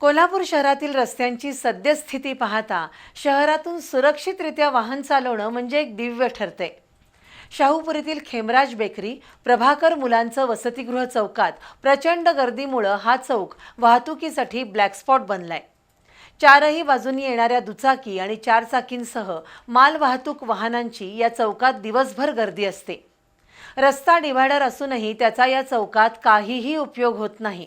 कोल्हापूर शहरातील रस्त्यांची सद्यस्थिती पाहता शहरातून सुरक्षितरित्या वाहन चालवणं म्हणजे एक दिव्य ठरते. शाहूपुरीतील खेमराज बेकरी प्रभाकर मुलांचं वसतिगृह चौकात प्रचंड गर्दीमुळं हा चौक वाहतुकीसाठी ब्लॅकस्पॉट बनलाय. चारही बाजूनी येणाऱ्या दुचाकी आणि चारचाकींसह मालवाहतूक वाहनांची या चौकात दिवसभर गर्दी असते. रस्ता डिव्हायडर असूनही त्याचा या चौकात काहीही उपयोग होत नाही.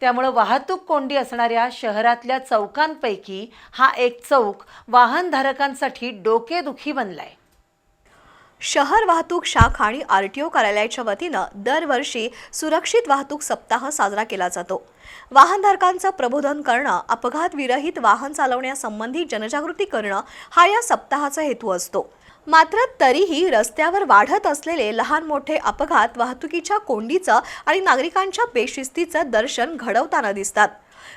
त्यामुळं वाहतूक कोंडी असणाऱ्या शहरातल्या चौकांपैकी हा एक चौक वाहनधारकांसाठी डोकेदुखी बनलाय. शहर वाहतूक शाखा आणि आर टी ओ कार्यालयाच्या वतीनं दरवर्षी सुरक्षित वाहतूक सप्ताह साजरा केला जातो. वाहनधारकांचं प्रबोधन करणं अपघात विरहित वाहन चालवण्यासंबंधी जनजागृती करणं हा या सप्ताहाचा हेतू असतो. मात्र तरीही रस्त्यावर वाढत असलेले लहान मोठे अपघात वाहतुकीच्या कोंडीचं आणि नागरिकांच्या बेशिस्तीचं दर्शन घडवताना दिसतात.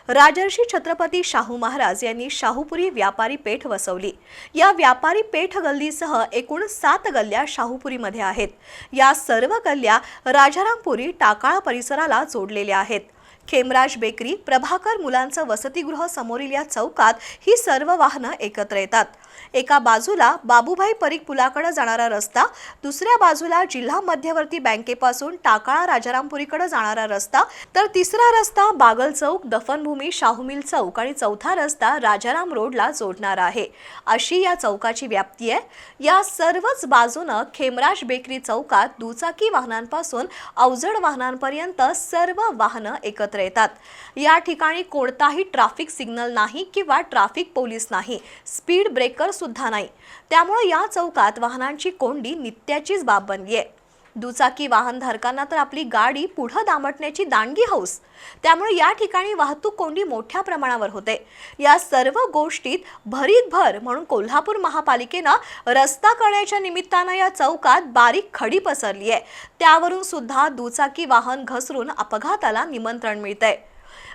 राजर्षी छत्रपती शाहू महाराज यांनी शाहूपुरी व्यापारी पेठ वसवली. या व्यापारी पेठ गल्लीसह एकूण सात गल्ल्या शाहूपुरीमध्ये आहेत. या सर्व गल्ल्या राजारामपुरी टाकाळा परिसराला जोडलेल्या आहेत. खेमराज बेकरी प्रभाकर मुलांचं वसतिगृह समोरील या चौकात ही सर्व वाहनं एकत्र येतात. एका बाजूला बाबूभाई परीख पुलाकडे जाणारा रस्ता दुसऱ्या बाजूला जिल्हा मध्यवर्ती बँकेपासून टाकाळा राजारामपुरीकडे जाणारा रस्ता तर तिसरा रस्ता बागल चौक दफनभूमी शाहूमिल चौक आणि चौथा रस्ता राजाराम रोडला जोडणारा आहे. अशी या चौकाची व्याप्ती आहे. या सर्वच बाजूनं खेमराज बेकरी चौकात दुचाकी वाहनांपासून अवजड वाहनांपर्यंत सर्व वाहनं एकत्र एकत्र येतात. या ठिकाणी कोणताही ट्रॅफिक सिग्नल नाही किंवा ट्रॅफिक पोलीस नाही. स्पीड ब्रेकर सुद्धा नाही. त्यामुळे या चौकात वाहनांची कोंडी नित्याचीच बाब बनली आहे दुचाकी वाहनधारकांना तर आपली गाडी पुढं दामटण्याची दांडगी हौस. त्यामुळे या ठिकाणी वाहतूक कोंडी मोठ्या प्रमाणावर होते. या सर्व गोष्टीत भरीत भर म्हणून कोल्हापूर महापालिकेनं रस्ता करण्याच्या निमित्तानं या चौकात बारीक खडी पसरली आहे. त्यावरून सुद्धा दुचाकी वाहन घसरून अपघाताला निमंत्रण मिळतंय.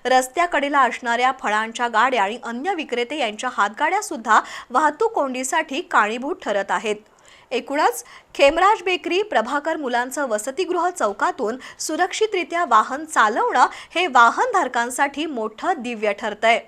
रस्त्याकडेला असणाऱ्या फळांच्या गाड्या आणि अन्य विक्रेते यांच्या हातगाड्या सुद्धा वाहतूक कोंडीसाठी कारणीभूत ठरत आहेत. एकूणच खेमराज बेकरी प्रभाकर मुलांचं वसतिगृह चौकातून सुरक्षितरित्या वाहन चालवणं हे वाहनधारकांसाठी मोठं दिव्य ठरतंय.